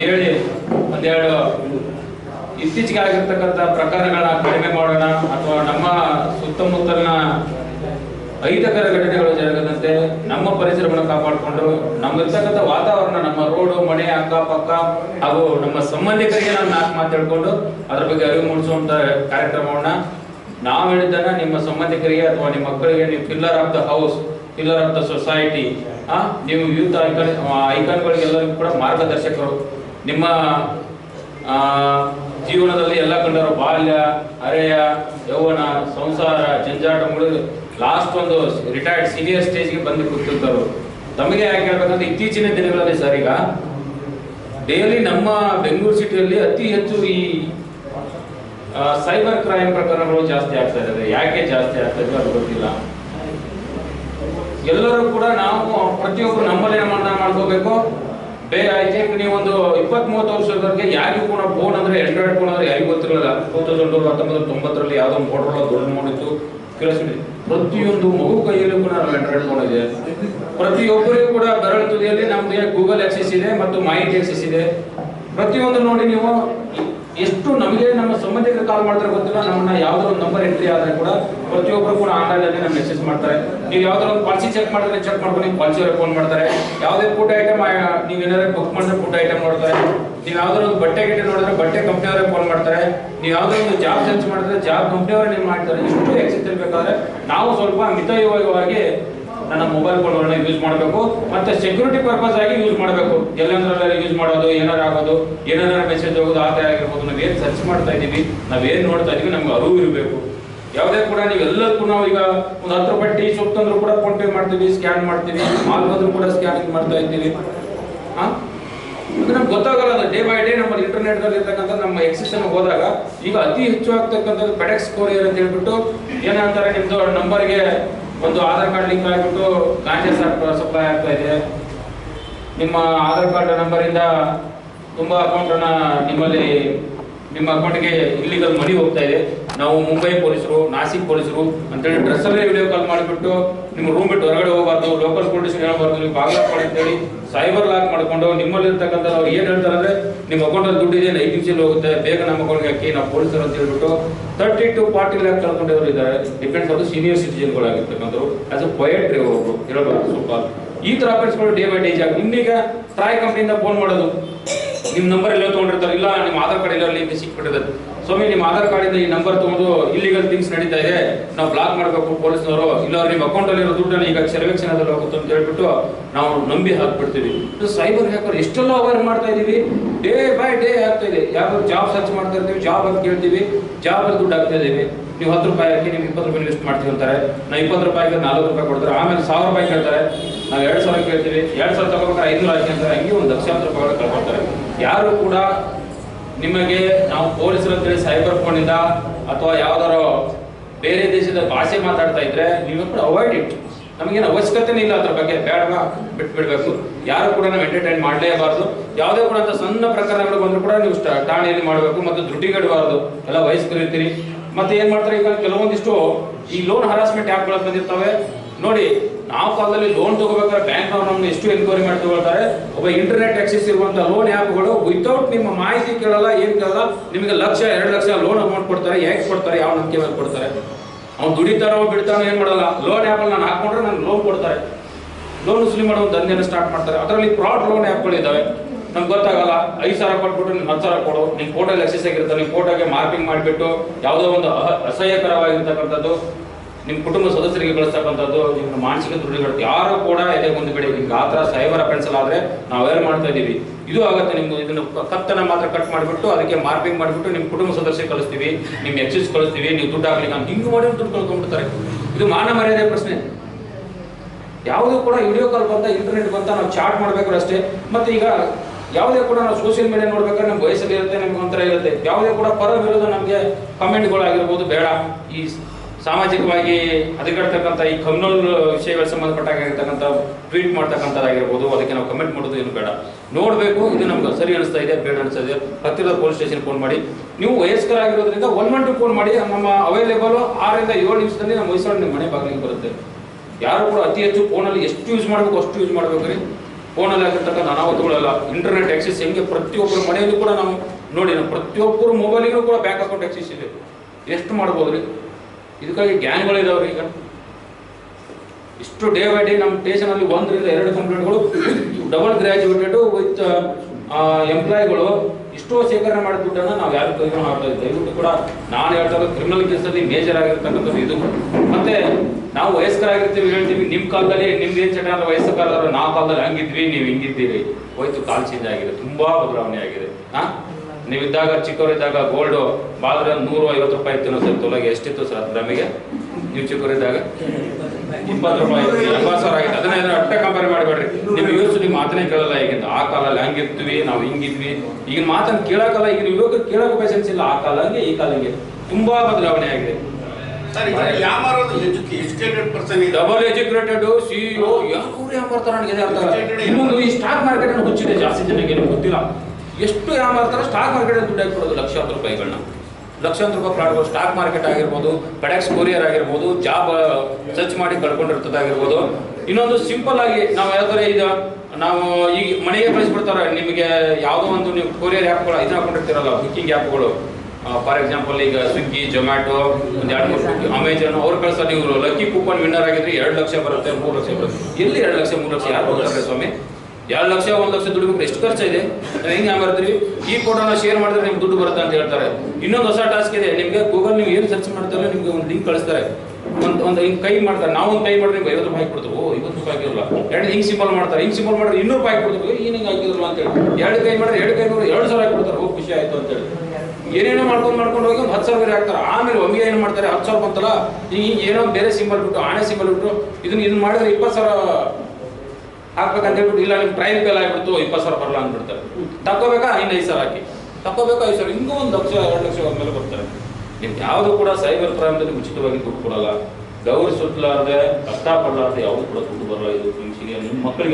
ಹೇಳಿ, ಒಂದೆರಡು ಇತ್ತೀಚೆಗೆ ಆಗಿರ್ತಕ್ಕಂಥ ಪ್ರಕರಣಗಳನ್ನ ಕಡಿಮೆ ಮಾಡೋಣ ಅಥವಾ ನಮ್ಮ ಸುತ್ತಮುತ್ತಲಿನ ಅಹಿತಕರ ಘಟನೆಗಳು ಜರುಗದಂತೆ ನಮ್ಮ ಪರಿಸರವನ್ನು ಕಾಪಾಡಿಕೊಂಡು ನಮ್ಮಿರ್ತಕ್ಕಂಥ ವಾತಾವರಣ, ನಮ್ಮ ರೋಡು, ಮನೆ, ಅಕ್ಕಪಕ್ಕ ಹಾಗೂ ನಮ್ಮ ಸಂಬಂಧಿಕರಿಗೆ ನಾವು ನಾಲ್ಕು ಮಾತು ಅದ್ರ ಬಗ್ಗೆ ಅರಿವು ಮೂಡಿಸುವಂತ ಕಾರ್ಯಕ್ರಮವನ್ನ ನಾವು ಹೇಳಿದ್ದನ್ನ ನಿಮ್ಮ ಸಂಬಂಧಿಕರಿಗೆ ಅಥವಾ ನಿಮ್ಮ ಮಕ್ಕಳಿಗೆ ನೀವು pillar of the house pillar of the society, ಆ, ನೀವು ಯೂತ್ ಐಕಾನ್ ಐಕಾನ್ಗಳಿಗೆಲ್ಲರಿಗೂ ಕೂಡ ಮಾರ್ಗದರ್ಶಕರು. ನಿಮ್ಮ ಜೀವನದಲ್ಲಿ ಎಲ್ಲ ಕಂಡರು ಬಾಲ್ಯ ಅರೆಯ ಯೌವನ, ಸಂಸಾರ, ಜಂಜಾಟ ಮುಗಿದು ಲಾಸ್ಟ್ ಒಂದು ರಿಟೈರ್ಡ್ ಸೀನಿಯರ್ ಸ್ಟೇಜ್ಗೆ ಬಂದು ಕೂತಿರ್ತಾರೆ? ತಮಗೆ ಯಾಕೆ ಹೇಳ್ಬೇಕಂದ್ರೆ ಇತ್ತೀಚಿನ ದಿನಗಳಲ್ಲಿ ಸರ್ ಈಗ ಡೈಲಿ ನಮ್ಮ ಬೆಂಗಳೂರು ಸಿಟಿಯಲ್ಲಿ ಅತಿ ಹೆಚ್ಚು ಈ ಸೈಬರ್ ಕ್ರೈಮ್ ಪ್ರಕರಣಗಳು ಜಾಸ್ತಿ ಆಗ್ತಾ ಇದೆ ಯಾಕೆ ಜಾಸ್ತಿ ಆಗ್ತಾ ಇದೆ ಅದು ಗೊತ್ತಿಲ್ಲ. ಎಲ್ಲರೂ ಕೂಡ ನಾವು ಪ್ರತಿಯೊಬ್ಬರು ನಮ್ಮಲ್ಲಿ ಮಾಡ್ತಾ ಮಾಡ್ಕೋಬೇಕು. ಬೇರೆ ಐ ಥಿಂಕ್ ಒಂದು ಇಪ್ಪತ್ತ್ ಮೂವತ್ತು ವರ್ಷದವರೆಗೆ ಯಾರಿಗೂ ಕೂಡ ಫೋನ್ ಅಂದ್ರೆ ಆಂಡ್ರಾಯ್ಡ್ ಫೋನ್ ಅಂದ್ರೆ ಯಾರಿಗೂ ಗೊತ್ತಿರಲಿಲ್ಲ. ಟೂ ತೌಸಂಡ್ ಹತ್ತೊಂಬತ್ತು, ತೊಂಬತ್ತರಲ್ಲಿ ಯಾವುದೋ ಒಂದು ಮೋಟ್ರೋಲ ದೊಡ್ಡ ಇತ್ತು ಕೇಳಿಸ್ಬಿಡಿ ಪ್ರತಿಯೊಂದು ಮಗು ಕೈಯಲ್ಲೂ ಕೂಡ ಆಂಡ್ರಾಯ್ಡ್ ಫೋನ್ ಇದೆ. ಪ್ರತಿಯೊಬ್ಬರಿಗೂ ಕೂಡ ಬೆರಳ ತುದಿಯಲ್ಲಿ ನಮ್ದು ಗೂಗಲ್ ಆಕ್ಸೆಸ್ ಇದೆ ಮತ್ತು ಮಾಹಿತಿ ಆಕ್ಸೆಸ್ ಇದೆ. ಪ್ರತಿಯೊಂದು ನೋಡಿ ನೀವು. ಎಷ್ಟು ನಮಗೆ ನಮ್ಮ ಸಂಬಂಧಿಕರು ಕಾಲ್ ಮಾಡ್ತಾರೆ ಗೊತ್ತಿಲ್ಲ. ನಮ್ಮನ್ನ ಯಾವ್ದಾದ್ರು ಒಂದು ನಂಬರ್ ಎಂಟ್ರಿ ಆದ್ರೆ ಕೂಡ ಪ್ರತಿಯೊಬ್ಬರು ಕೂಡ ಆನ್ಲೈನ್ ಅಲ್ಲಿ ನಮ್ಮ ಮೆಸೇಜ್ ಮಾಡ್ತಾರೆ. ನೀವು ಯಾವ್ದಾದ್ರು ಒಂದು ಪಾಲಿಸಿ ಚೆಕ್ ಮಾಡಿದ್ರೆ ಚೆಕ್ ಮಾಡ್ಕೊಂಡು ನೀವು ಪಾಲಿಸಿ ಫೋನ್ ಮಾಡ್ತಾರೆ. ಯಾವುದೇ ಫುಡ್ ಐಟಮ್ ನೀವು ಏನಾದ್ರು ಬುಕ್ ಮಾಡಿದ್ರೆ ಫುಡ್ ಐಟಮ್ ನೋಡ್ತಾರೆ. ನೀವು ಯಾವ್ದಾದ್ರು ಒಂದು ಬಟ್ಟೆ ಗಿಟ್ಟೆ ನೋಡಿದ್ರೆ ಬಟ್ಟೆ ಕಂಪ್ನಿಯವರೇ ಫೋನ್ ಮಾಡ್ತಾರೆ. ನೀವು ಯಾವ್ದಾದ್ರು ಒಂದು ಜಾಬ್ ಸರ್ಚ್ ಮಾಡಿದ್ರೆ ಜಾಬ್ ಕಂಪ್ನಿಯವರೇ ನೀವು ಮಾಡ್ತಾರೆ. ಇಷ್ಟು ಎಕ್ಸಿಟ್ ಇರ್ಬೇಕಾದ್ರೆ ನಾವು ಸ್ವಲ್ಪ ಮಿತಯುವಾಗಿ ನನ್ನ ಮೊಬೈಲ್ ಫೋನ್ಗಳನ್ನ ಯೂಸ್ ಮಾಡಬೇಕು. ಮತ್ತೆ ಸೆಕ್ಯೂರಿಟಿ ಪರ್ಪಸ್ ಆಗಿ ಯೂಸ್ ಮಾಡಬೇಕು. ಎಲ್ಲೆಂದ್ರಲ್ಲಿ ಯೂಸ್ ಮಾಡೋದು, ಏನಾರ ಆಗೋದು ಏನಾರ ಮೆಸೇಜ್ ಹೋಗೋದು, ಆ ಥರ ಆಗಿರ್ಬೋದು. ನಾವೇನು ಸರ್ಚ್ ಮಾಡ್ತಾ ಇದ್ದೀವಿ ನಾವೇನು ನೋಡ್ತಾ ಇದೀವಿ ನಮ್ಗೆ ಅರಿವು ಇರಬೇಕು. ಯಾವುದೇ ಕೂಡ ನೀವು ಎಲ್ಲದಕ್ಕೂ ನಾವು ಈಗ ಒಂದು ಹತ್ತು ರೂಪಾಯಿ ಟೀ ಸೊಪ್ಪು ತಂದ್ರು ಕೂಡ ಫೋನ್ ಪೇ ಮಾಡ್ತೀವಿ ಸ್ಕ್ಯಾನ್ ಮಾಡ್ತೀವಿ, ಮಾಲ್ ಕೂಡ ಸ್ಕ್ಯಾನಿಂಗ್ ಮಾಡ್ತಾ ಇದ್ದೀವಿ. ಹಾಂ? ನಮ್ಗೆ ಗೊತ್ತಾಗಲ್ಲ ಡೇ ಬೈ ಡೇ ನಮ್ಮ ಇಂಟರ್ನೆಟ್ ದಲ್ಲಿ ಇರ್ತಕ್ಕಂಥ ನಮ್ಮ ಎಕ್ಸಿಸ್ಟನ್ ಹೋದಾಗ ಈಗ ಅತಿ ಹೆಚ್ಚು ಆಗ್ತಕ್ಕಂಥದ್ದು ಪೆಡೆಕ್ಸ್ ಕೊರಿಯರ್ ಅಂತ ಹೇಳ್ಬಿಟ್ಟು ಏನಂತಾರೆ ನಿಮ್ದು ನಂಬರ್ಗೆ ಒಂದು ಆಧಾರ್ ಕಾರ್ಡ್ ಲಿಂಕ್ ಆಗಿಬಿಟ್ಟು ಗಾಂಜಾ ಸಪ್ಲೈ ಆಗ್ತಾ ಇದೆ. ನಿಮ್ಮ ಆಧಾರ್ ಕಾರ್ಡ್ ನಂಬರಿಂದ ತುಂಬ ಅಕೌಂಟ್ ನಿಮ್ಮಲ್ಲಿ ನಿಮ್ಮ ಅಕೌಂಟ್ಗೆ ಇಲ್ಲಿಗಲ್ ಮನಿ ಹೋಗ್ತಾ ಇದೆ. ನಾವು ಮುಂಬೈ ಪೊಲೀಸರು, ನಾಸಿಕ್ ಪೊಲೀಸರು ಅಂತೇಳಿ ಡ್ರೆಸ್ ಅಲ್ಲೇ ವಿಡಿಯೋ ಕಾಲ್ ಮಾಡಿಬಿಟ್ಟು ನಿಮ್ಮ ರೂಮ್ ಬಿಟ್ಟು ಹೊರಗಡೆ ಹೋಗಬಾರ್ದು ಲೋಕಲ್ ಪೊಲೀಸ್ ಹೇಳಬಾರ್ದು ನೀವು ಬಾಗಿಲ ಮಾಡಿ ಅಂತೇಳಿ ಸೈಬರ್ ಲಾಕ್ ಮಾಡ್ಕೊಂಡು ನಿಮ್ಮಲ್ಲಿ ಇರ್ತಕ್ಕಂಥ ಅವ್ರು ಏನ್ ಹೇಳ್ತಾರೆ ಅಂದ್ರೆ ನಿಮ್ಮ ಅಕೌಂಟ್ ಅಲ್ಲಿ ದುಡ್ಡು ಇದೆ ಐದು ನಿಮಿಷದಲ್ಲಿ ಹೋಗುತ್ತೆ, ಬೇಗ ನಮ್ಮ ಅಕೌಂಟ್ಗೆ ಹಾಕಿ ನಾವು ಪೊಲೀಸರು ಅಂತ ಹೇಳ್ಬಿಟ್ಟು ತರ್ಟಿ ಟು ಫಾರ್ಟಿ ಲ್ಯಾಕ್ ಕಳ್ಕೊಂಡಿರೋರು ಇದ್ದಾರೆ. ಡಿಪೆಂಡ್ಸ್ ಅದು ಸೀನಿಯರ್ ಸಿಟಿಜನ್ಗಳಾಗಿರ್ತಕ್ಕಂಥವ್ರು ಆಸ್ ಅ ಪೊಯೆಟ್ರಿ ಅವರು ಹೇಳ್ಬಾರ್ದು ಸ್ವಲ್ಪ ಈ ತರ ಅಫೆನ್ಸ್ಗಳು ಡೇ ಬೈ ಡೇ ಜಾಗ. ಇನ್ನೀಗ ಟ್ರಾಯ್ ಕಂಪ್ನಿಯಿಂದ ಫೋನ್ ಮಾಡೋದು. ನಿಮ್ ನಂಬರ್ ಎಲ್ಲ ತಗೊಂಡಿರ್ತಾರೆ ಇಲ್ಲ ನಿಮ್ಮ ಆಧಾರ್ ಕಾರ್ಡ್ ಎಲ್ಲ ಲಿಂಕ್ ಸಿಕ್ಬಿಟ್ಟಿದೆ ಸ್ವಾಮಿ, ನಿಮ್ಮ ಆಧಾರ್ ಕಾರ್ಡ್ ಇಂದ ಈ ನಂಬರ್ ತಗೊಂಡು ಇಲ್ಲಿಗಲ್ ಥಿಂಗ್ಸ್ ನಡೀತಾ ಇದೆ. ನಾವು ಬ್ಲಾಕ್ ಮಾಡಬೇಕು ಪೊಲೀಸ್ನವರು. ಇಲ್ಲ ನಿಮ್ಮ ಅಕೌಂಟ್ ಅಲ್ಲಿ ಇರೋ ದುಡ್ಡನ್ನು ಈಗ ಸರ್ವೇಕ್ಷನ್ ಹೋಗುತ್ತೆ ಅಂತ ಹೇಳ್ಬಿಟ್ಟು ನಾವು ನಂಬಿ ಹಾಕ್ಬಿಡ್ತೀವಿ. ಸೈಬರ್ ಹ್ಯಾಕರ್ ಎಷ್ಟೆಲ್ಲ ಅವೇರ್ ಮಾಡ್ತಾ ಇದೀವಿ. ಡೇ ಬೈ ಡೇ ಆಗ್ತಾ ಇದೆ. ಜಾಬ್ ಸರ್ಚ್ ಮಾಡ್ತಾ ಇರ್ತೀವಿ ಜಾಬ್ ಅಂತ ಕೇಳ್ತೀವಿ ಜಾಬ್ ಅಲ್ಲಿ ದುಡ್ಡು ಹಾಕ್ತಾ ಇದೀವಿ. ನೀವು ಹತ್ತು ರೂಪಾಯಿ ಹಾಕಿ ನೀವು ಇಪ್ಪತ್ತು ರೂಪಾಯಿ ಇನ್ವೆಸ್ಟ್ ಮಾಡ್ತೀವಿ ಅಂತಾರೆ. ನಾವು ಇಪ್ಪತ್ತು ರೂಪಾಯಿಗೆ ನಾಲ್ಕು ರೂಪಾಯಿ ಕೊಡ್ತಾರೆ. ಆಮೇಲೆ ಸಾವಿರ ರೂಪಾಯಿ ಕೇಳ್ತಾರೆ. ನಾವು ಎರಡು ಸಾವಿರ ಕೇಳ್ತೀವಿ. ಎರಡು ಸಾವಿರ ತಗೋಬೇಕಾದ್ರೆ ಐದು ಹಾಕಿ ಅಂತಾರೆ. ಹಂಗೆ ಒಂದು ಲಕ್ಷಾಂತರ ರೂಪಾಯಿ ಕಳ್ಕೊಳ್ತಾರೆ ಯಾರು ಕೂಡ ನಿಮಗೆ ನಾವು ಪೊಲೀಸರ ಅಂತೇಳಿ ಸೈಬರ್ ಫೋನಿಂದ ಅಥವಾ ಯಾವ್ದಾರೋ ಬೇರೆ ದೇಶದ ಭಾಷೆ ಮಾತಾಡ್ತಾ ಇದ್ರೆ ನೀವು ಕೂಡ ಅವಾಯ್ಡ್ ಇಟ್ ನಮಗೇನು ಅವಶ್ಯಕತೆನೇ ಇಲ್ಲ ಅದ್ರ ಬಗ್ಗೆ, ಬೇಡವಾ? ಬಿಟ್ಬಿಡ್ಬೇಕು. ಯಾರು ಕೂಡ ನಾವು ಎಂಟರ್ಟೈನ್ ಮಾಡಲೇಬಾರ್ದು. ಯಾವುದೇ ಕೂಡ ಸಣ್ಣ ಪ್ರಕರಣಗಳು ಬಂದರೂ ಕೂಡ ನೀವು ಠಾಣೆಯಲ್ಲಿ ಮಾಡಬೇಕು ಮತ್ತು ದೃಢಿಗಡಬಾರದು ಎಲ್ಲ ವಯಸ್ಕರಿರ್ತೀರಿ ಮತ್ತೆ ಏನ್ ಮಾಡ್ತಾರೆ ಈಗ ಕೆಲವೊಂದಿಷ್ಟು ಈ ಲೋನ್ ಹರಾಸ್ಮೆಂಟ್ ಆ್ಯಪ್ಗಳು ಬಂದಿರ್ತವೆ. ನೋಡಿ ನಾವು ಕಾಲದಲ್ಲಿ ಲೋನ್ ತಗೋಬೇಕಾದ್ರೆ ಬ್ಯಾಂಕ್ ಅವ್ರು ನಮ್ಗೆ ಎಷ್ಟು ಎನ್ಕ್ವೈರಿ ಮಾಡಿ ತಗೊಳ್ತಾರೆ? ಒಬ್ಬ ಇಂಟರ್ನೆಟ್ ಆಕ್ಸೆಸ್ ಇರುವಂತಹ ಲೋನ್ ಆ್ಯಪ್ಗಳು ವಿತೌಟ್ ನಿಮ್ಮ ಮಾಹಿತಿ ಕೇಳಲ್ಲ, ಏನ್ ಕೇಳಲ್ಲ, ನಿಮಗೆ ಲಕ್ಷ, ಎರಡು ಲಕ್ಷ ಲೋನ್ ಅಮೌಂಟ್ ಕೊಡ್ತಾರೆ, ಯಾಕೆ ಕೊಡ್ತಾರೆ, ಯಾವ ನಂಬಿಕೆ ಮೇಲೆ ಕೊಡ್ತಾರೆ? ಅವ್ನು ದುಡಿತಾರೋ, ಬಿಡ್ತಾನೋ, ಏನ್ ಮಾಡಲ್ಲ. ಲೋನ್ ಆ್ಯಪಲ್ಲಿ ನಾನು ಹಾಕೊಂಡ್ರೆ ನನ್ಗೆ ಲೋನ್ ಕೊಡ್ತಾರೆ. ಲೋನ್ ವಸೂಲಿ ಮಾಡೋ ದಂಧೆಯನ್ನು ಸ್ಟಾರ್ಟ್ ಮಾಡ್ತಾರೆ. ಅದರಲ್ಲಿ ಫ್ರಾಡ್ ಲೋನ್ ಆ್ಯಪ್ಗಳು ಇದಾವೆ. ನಮ್ಗೆ ಗೊತ್ತಾಗಲ್ಲ. ಐದು ಸಾವಿರ ಕೊಟ್ಬಿಟ್ಟು ನಿಮ್ಗೆ ಹತ್ತು ಸಾವಿರ ಕೊಡು. ನಿಮ್ ಫೋಟೋಲ್ಲಿ ಎಕ್ಸೆಸ್ ಆಗಿರುತ್ತೆ. ನಿಮ್ಮ ಫೋಟೋಗೆ ಮಾರ್ಕಿಂಗ್ ಮಾಡಿಬಿಟ್ಟು ಯಾವುದೋ ಒಂದು ಅಸಹ್ಯಕರವಾಗಿರ್ತಕ್ಕಂಥದ್ದು. ನಿಮ್ಮ ಕುಟುಂಬ ಸದಸ್ಯರಿಗೆ ಕಳಿಸ್ತಕ್ಕಂಥದ್ದು, ನಿಮ್ಮ ಮಾನಸಿಕ ದೃಢಗಳು ಯಾರು ಕೂಡ ಎದೆ ಒಂದು ನಿಮ್ಗೆ ಆ ಥರ ಸೈಬರ್ ಅಫೆನ್ಸಲ್ ಆದರೆ ನಾವು ಅವೇರ್ ಮಾಡ್ತಾ ಇದ್ದೀವಿ? ಇದು ಆಗುತ್ತೆ ನಿಮ್ದು, ಇದನ್ನು ಕತ್ತನ ಮಾತ್ರ ಕಟ್ ಮಾಡಿಬಿಟ್ಟು, ಅದಕ್ಕೆ ಮಾರ್ಪಿಂಗ್ ಮಾಡಿಬಿಟ್ಟು ನಿಮ್ಮ ಕುಟುಂಬ ಸದಸ್ಯರಿಗೆ ಕಳಿಸ್ತೀವಿ, ನಿಮ್ಮ ಎಕ್ಸಿಸ್ ಕಳಿಸ್ತೀವಿ, ನೀವು ದುಡ್ಡು ಹಾಕ್ಲಿಕ್ಕೆ ಅಂತ ಹಿಂಗೆ ಮಾಡಿ ದುಡ್ಡು ಕಳ್ಕೊಂಡ್ಬಿಡ್ತಾರೆ. ಇದು ಮಾನ ಮರ್ಯಾದೆ ಪ್ರಶ್ನೆ. ಯಾವುದೂ ಕೂಡ ವಿಡಿಯೋ ಕಾಲ್ ಬಂತ ಇಂಟರ್ನೆಟ್ ಬಂತ ನಾವು ಚಾಟ್ ಮಾಡಬೇಕು ಅಷ್ಟೇ. ಮತ್ತು ಈಗ ಯಾವುದೇ ಕೂಡ ನಾವು ಸೋಷಿಯಲ್ ಮೀಡಿಯಾ ನೋಡ್ಬೇಕಾದ್ರೆ ನಮ್ಗೆ ವಯಸ್ಸಲ್ಲಿ ಇರುತ್ತೆ, ನಮ್ಗೆ ಒಂಥರ ಇರುತ್ತೆ. ಯಾವುದೇ ಕೂಡ ಪರ ನಮಗೆ ಕಮೆಂಟ್ಗಳಾಗಿರ್ಬೋದು ಬೇಡ. ಈ ಸಾಮಾಜಿಕವಾಗಿ ಹದಗೆಡ್ತಕ್ಕಂಥ ಈ ಕಮ್ಯುನಲ್ ವಿಷಯಗಳ ಸಂಬಂಧಪಟ್ಟಾಗಿರ್ತಕ್ಕಂಥ ಟ್ವೀಟ್ ಮಾಡ್ತಕ್ಕಂಥದ್ದಾಗಿರ್ಬೋದು, ಅದಕ್ಕೆ ನಾವು ಕಮೆಂಟ್ ಮಾಡೋದು ಏನು ಬೇಡ. ನೋಡಬೇಕು, ಇದು ನಮ್ಗೆ ಸರಿ ಅನಿಸ್ತಾ ಇದೆ, ಬೇಡ ಅನಿಸ್ತಾ ಇದೆ ಹತ್ತಿರದ ಪೊಲೀಸ್ ಸ್ಟೇಷನ್ ಫೋನ್ ಮಾಡಿ. ನೀವು ವಯಸ್ಕರಾಗಿರೋದ್ರಿಂದ ಒನ್ ಒನ್ ಫೋನ್ ಮಾಡಿ, ನಮ್ಮ ಅವೈಲೇಬಲ್ ಆರರಿಂದ ಏಳು ನಿಮಿಷದಲ್ಲಿ ನಮ್ಮ ವಯಸ್ಸಲ್ಲಿ ನಿಮ್ಮ ಮನೆ ಬಾಗಿಲಿಗೆ ಬರುತ್ತೆ. ಯಾರು ಕೂಡ ಅತಿ ಹೆಚ್ಚು ಫೋನಲ್ಲಿ ಎಷ್ಟು ಯೂಸ್ ಮಾಡಬೇಕು, ಅಷ್ಟು ಯೂಸ್ ಮಾಡಬೇಕು ರೀ. ಫೋನಲ್ಲಿ ಆಗಿರ್ತಕ್ಕಂಥ ಅನಾಹುತಗಳಲ್ಲ ಇಂಟರ್ನೆಟ್ ಆಕ್ಸೆಸ್ ಹೆಂಗೆ ಪ್ರತಿಯೊಬ್ಬರ ಮನೆಯಲ್ಲೂ ಕೂಡ ನಾವು ನೋಡಿ, ನಾವು ಪ್ರತಿಯೊಬ್ಬರು ಮೊಬೈಲಿಗೂ ಕೂಡ ಬ್ಯಾಂಕ್ ಅಕೌಂಟ್ ಆಕ್ಸೆಸ್ ಇದೆ. ಎಷ್ಟು ಮಾಡ್ಬೋದು ರೀ? ಇದಕ್ಕಾಗಿ ಗ್ಯಾಂಗ್ಗಳಿದಾವ್ರಿ ಈಗ. ಇಷ್ಟು ಡೇ ಬೈ ಡೇ ನಮ್ಮ ಸ್ಟೇಷನಲ್ಲಿ ಒಂದರಿಂದ ಎರಡು ಕಂಪ್ಲೇಂಟ್ಗಳು ಡಬಲ್ ಗ್ರಾಜುಯೇಟೆಡ್ ವಿತ್ ಎಂಪ್ಲಾಯ್ಗಳು ಇಷ್ಟೋ ಶೇಖರಣೆ ಮಾಡಿದ ದುಡ್ಡನ್ನ ನಾವು ಯಾರು ಕೈಗೂ ಮಾಡ್ತಾ ಇದ್ದೀವಿ ದಯವಿಟ್ಟು ಕೂಡ ನಾನು ಹೇಳ್ತಾ ಇರೋದು ಕ್ರಿಮಿನಲ್ ಕೇಸಲ್ಲಿ ಮೇಜರ್ ಆಗಿರ್ತಕ್ಕಂಥದ್ದು ಇದು. ಮತ್ತೆ ನಾವು ವಯಸ್ಕರಾಗಿರ್ತೀವಿ, ಹೇಳ್ತೀವಿ ನಿಮ್ಮ ಕಾಲದಲ್ಲಿ ನಿಮ್ದು ಏನು ಚಟ ಅಂದ್ರೆ ವಯಸ್ಸು ಕಾಲದವರು ನಾವು ಕಾಲದಲ್ಲಿ ಹಂಗಿದ್ವಿ, ನೀವು ಹಿಂಗಿದ್ದೀರಿ. ಹೋಯ್ತು, ಕಾಲ್ ಚೇಂಜ್ ಆಗಿದೆ, ತುಂಬಾ ಬದಲಾವಣೆ ಆಗಿದೆ. ಹಾ ನೀವಿದ್ದಾಗ ಚಿಕ್ಕವರಿದ್ದಾಗ ಗೋಲ್ಡ್ ಬಾದ್ರೆ ನೂರು ಐವತ್ತು ರೂಪಾಯಿ ಇತ್ತು ಸರ್ ತೊಲಗೆ ಎಷ್ಟಿತ್ತು ಸರ್ ಗ್ರಾಮಿಗೆ ನೀವು ಚಿಕ್ಕವರಿದ್ದಾಗ? ಇಪ್ಪತ್ತು ರೂಪಾಯಿ ಎಂಬತ್ತು ಸಾವಿರ ಆಗಿತ್ತು. ಅದನ್ನ ಏನಾದ್ರು ಅಷ್ಟೇ ಕಂಪೇರ್ ಮಾಡಬೇಡ್ರಿ. ನಿಮ್ಮ ಯೂಸ್ ನಿಮ್ಮ ಮಾತನೇ ಕೇಳಲ್ಲ ಈಗಿಂದ. ಆ ಕಾಲಲ್ಲಿ ಹಂಗಿರ್ತೀವಿ ನಾವು ಹಿಂಗಿದ್ವಿ. ಈಗಿನ ಮಾತನ್ನ ಕೇಳಕ್ಕಲ್ಲ ಈಗಿನ ಯುವಕರು ಕೇಳೋಕೆ ಪೇಷನ್ಸ್ ಇಲ್ಲ. ಆ ಕಾಲ ಹಂಗೆ ಈ ಕಾಲ ಹಂಗೆ. ತುಂಬಾ ಬದಲಾವಣೆ ಆಗಿದೆ. ಡಬಲ್ ಎಜುಕೇಟೆಡ್ ಸಿಇಒ ಯಾರು ನನಗೆ ಅರ್ಥ ಇನ್ನೊಂದು ಈ ಸ್ಟಾಕ್ ಮಾರ್ಕೆಟ್ ಅನ್ನು ಹುಚ್ಚಿದೆ. ಜಾಸ್ತಿ ಜನಕ್ಕೆ ಗೊತ್ತಿಲ್ಲ. ಎಷ್ಟು ಯಾಮಾರ್ತಾರ ಸ್ಟಾಕ್ ಮಾರ್ಕೆಟ್ ದುಡ್ಡು ಹಾಕೊಡೋದು ಲಕ್ಷಾಂತರ ರೂಪಾಯಿಗಳನ್ನ. ಲಕ್ಷಾಂತರ ರೂಪಾಯಿ ಫ್ರಾಡ್ಗಳು ಸ್ಟಾಕ್ ಮಾರ್ಕೆಟ್ ಆಗಿರ್ಬೋದು ಪಡಾಕ್ಸ್ ಕೊರಿಯರ್ ಆಗಿರ್ಬೋದು ಜಾಬ್ ಸರ್ಚ್ ಮಾಡಿ ಕಳ್ಕೊಂಡಿರ್ತದಾಗಿರ್ಬೋದು. ಇನ್ನೊಂದು ಸಿಂಪಲ್ ಆಗಿ ನಾವು ಯಾವ್ದಾರೆ ಈಗ, ನಾವು ಈಗ ಮನೆಗೆ ಕಳಿಸ್ಬಿಡ್ತಾರೆ ನಿಮಗೆ ಯಾವುದೋ ಒಂದು ನೀವು ಕೊರಿಯರ್ ಆ್ಯಪ್ಗಳು ಇದನ್ನ ಹಾಕೊಂಡಿರ್ತೀರಲ್ಲ ಬುಕ್ಕಿಂಗ್ ಆ್ಯಪ್ಗಳು ಫಾರ್ ಎಕ್ಸಾಂಪಲ್ ಈಗ ಸ್ವಿಗ್ಗಿ ಜೊಮ್ಯಾಟೊ ಒಂದು ಎರಡು ಮೂರು ಅಮೆಜಾನ್ ಅವ್ರು ಕಳಿಸ್ತಾರೆ ನೀವು ಲಕ್ಕಿ ಕೂಪನ್ ವಿನ್ನರ್ ಆಗಿದ್ರೆ ಎರಡು ಲಕ್ಷ ಬರುತ್ತೆ, ಮೂರು ಲಕ್ಷ ಬರುತ್ತೆ. ಎಲ್ಲಿ ಎರಡು ಲಕ್ಷ, ಮೂರು ಲಕ್ಷ ಯಾರು ಸ್ವಾಮಿ? ಎರಡು ಲಕ್ಷ, ಒಂದು ಲಕ್ಷ ದುಡ್ಡು ಬೇಕು. ಎಷ್ಟು ಖರ್ಚ ಇದೆ? ಹೆಂಗೆ ಮಾಡ್ತೀವಿ ಈ ಫೋಟೋನ ಶೇರ್ ಮಾಡಿದ್ರೆ ನಿಮ್ಗೆ ದುಡ್ಡು ಬರುತ್ತೆ ಅಂತ ಹೇಳ್ತಾರೆ. ಇನ್ನೊಂದು ಹೊಸ ಟಾಸ್ಕ್ ಇದೆ. ನಿಮಗೆ ಗೂಗಲ್ ನೀವು ಏನು ಸರ್ಚ್ ಮಾಡ್ತಾರೆ ನಿಮ್ಗೆ ಒಂದು ಲಿಂಕ್ ಕಳಿಸ್ತಾರೆ. ಒಂದು ಒಂದು ಹಿಂಗೆ ಕೈ ಮಾಡ್ತಾರೆ. ನಾವು ಒಂದು ಕೈ ಮಾಡಿದ್ರೆ ಐವತ್ತು ರೂಪಾಯಿ ಕೊಡ್ತೀವಿ ಓ ಇವತ್ತು ರೂಪಾಯಿ ಆಗಿರಲ್ಲ ಎರಡು ಹಿಂಗೆ ಸಿಂಪಲ್ ಮಾಡ್ತಾರೆ. ಹಿಂಗೆ ಸಿಂಪಲ್ ಮಾಡಿದ್ರೆ ಇನ್ನೂರು ರೂಪಾಯಿ ಕೊಡ್ತೀವಿ ಏನು ಹಿಂಗೆ ಹಾಕಿದ್ರಲ್ಲ ಅಂತ ಹೇಳಿ. ಎರಡು ಕೈ ಮಾಡಿದ್ರೆ ಎರಡು ಕೈ ನೋಡಿ ಎರಡು ಸಾವಿರ ಕೊಡ್ತಾರೆ ಓ, ಖುಷಿ ಆಯ್ತು ಅಂತ ಹೇಳಿ. ಏನೇನೋ ಮಾಡ್ಕೊಂಡು ಮಾಡ್ಕೊಂಡು ಹೋಗಿ ಒಂದು ಹತ್ತು ಸಾವಿರ ಹಾಕ್ತಾರೆ. ಆಮೇಲೆ ಒಮ್ಮೆ ಏನು ಮಾಡ್ತಾರೆ? ಹತ್ತು ಸಾವಿರ ಬಂತಲ್ಲ? ಈಗ ಏನೋ ಬೇರೆ ಸಿಂಬಲ್ ಬಿಟ್ಟು ಆಣೆ ಸಿಂಬಲ್ ಬಿಟ್ಟು, ಇದನ್ನ ಇದನ್ನ ಮಾಡಿದ್ರೆ ಇಪ್ಪತ್ತು ಸಾವಿರ ಹಾಕ್ಬೇಕಂತ ಹೇಳ್ಬಿಟ್ಟು, ಇಲ್ಲ, ನಿಮ್ಗೆ ಟ್ರೈನ್ ಫೇಲ್ ಆಗಿಬಿಡ್ತು, ಇಪ್ಪತ್ತು ಸಾವಿರ ಬರಲ್ಲ ಅಂದ್ಬಿಡ್ತಾರೆ. ತಗೋಬೇಕಾ ಇನ್ನು ಐದು ಸಾವಿರ ಹಾಕಿ. ತಗೋಬೇಕಾ ಐದು ಸಾವಿರ. ಹಿಂಗೂ ಒಂದು ಲಕ್ಷ, ಎರಡು ಲಕ್ಷ ಮೇಲೆ ಬರ್ತಾರೆ. ನಿಮ್ಗೆ ಯಾವುದು ಕೂಡ ಸೈಬರ್ ಕ್ರೈಮ್ದಲ್ಲಿ ಉಚಿತವಾಗಿ ದುಡ್ಡು ಕೊಡಲ್ಲ. ಗೌರಿ ಸುತ್ತಲಾರ್ದೆ, ಕಷ್ಟಪಡಲಾರ್ದೆ ಯಾವುದು ಕೂಡ ದುಡ್ಡು ಬರಲ್ಲ. ಇದು ನಿಮ್ಮ ಮಕ್ಕಳಿಗೆ